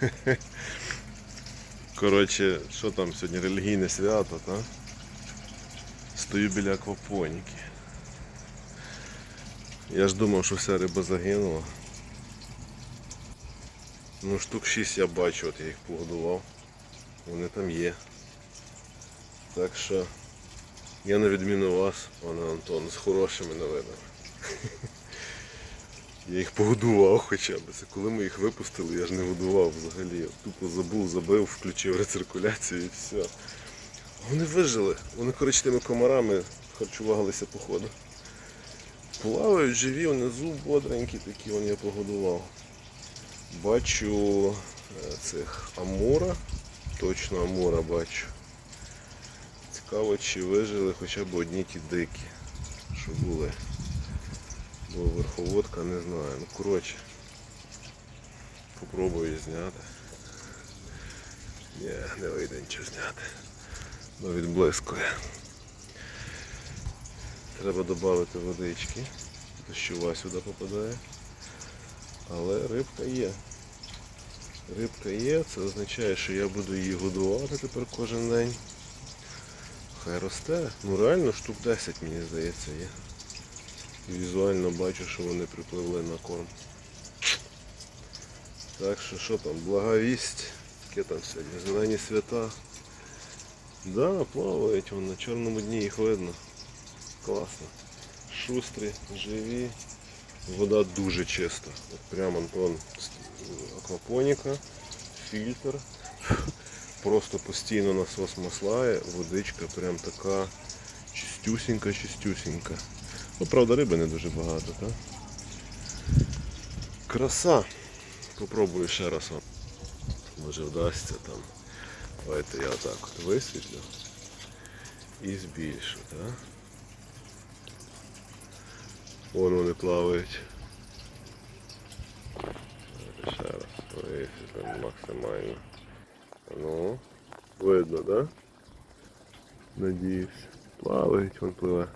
Коротше, що там сьогодні релігійне свято, та? Стою біля аквапоніки. Я ж думав, що вся риба загинула. Ну, штук 6 я бачу, от я їх погодував. Вони там є. Так що я на відміну вас, пане Антон, з хорошими новинами. Я їх погодував хоча б. Коли ми їх випустили, я ж не годував взагалі. Я Тупо забув, забив, включив рециркуляцію і все. Вони вижили. Вони коротше тими комарами харчувалися походу. Плавають живі внизу, бодренькі такі, вон я погодував. Бачу е, цих амура. Точно амура бачу. Цікаво, чи вижили хоча б одні ті дикі, що були. Бо верховодка не знаю. Ну коротше. Попробую зняти. Ні, не вийде нічого зняти. Ну відблискує. Треба додати водички. Дощова сюди попадає. Але рибка є. Рибка є, це означає, що я буду її годувати тепер кожен день. Хай росте. Ну реально штук 10, мені здається, є. Візуально бачу, що вони припливли на корм. Так що що там, благовість, яке там сьогодні, зелені свята. Да, плавають, вон на чорному дні їх видно. Класно. Шустрі, живі. Вода дуже чиста. От прям Антон аквапоніка, фільтр. Просто постійно насос маслає, водичка прям така чистюсінька, чистюсінька. Ну, правда, риби не дуже багато, так? Краса. Попробую ще раз вам. Може вдасться там. Давайте я отак от висвітлю і збільшу, так? Вон вони плавають. Ще раз висвітлимо максимально. Ну, видно, так? Да? Надіюсь. Плавають, вон пливе.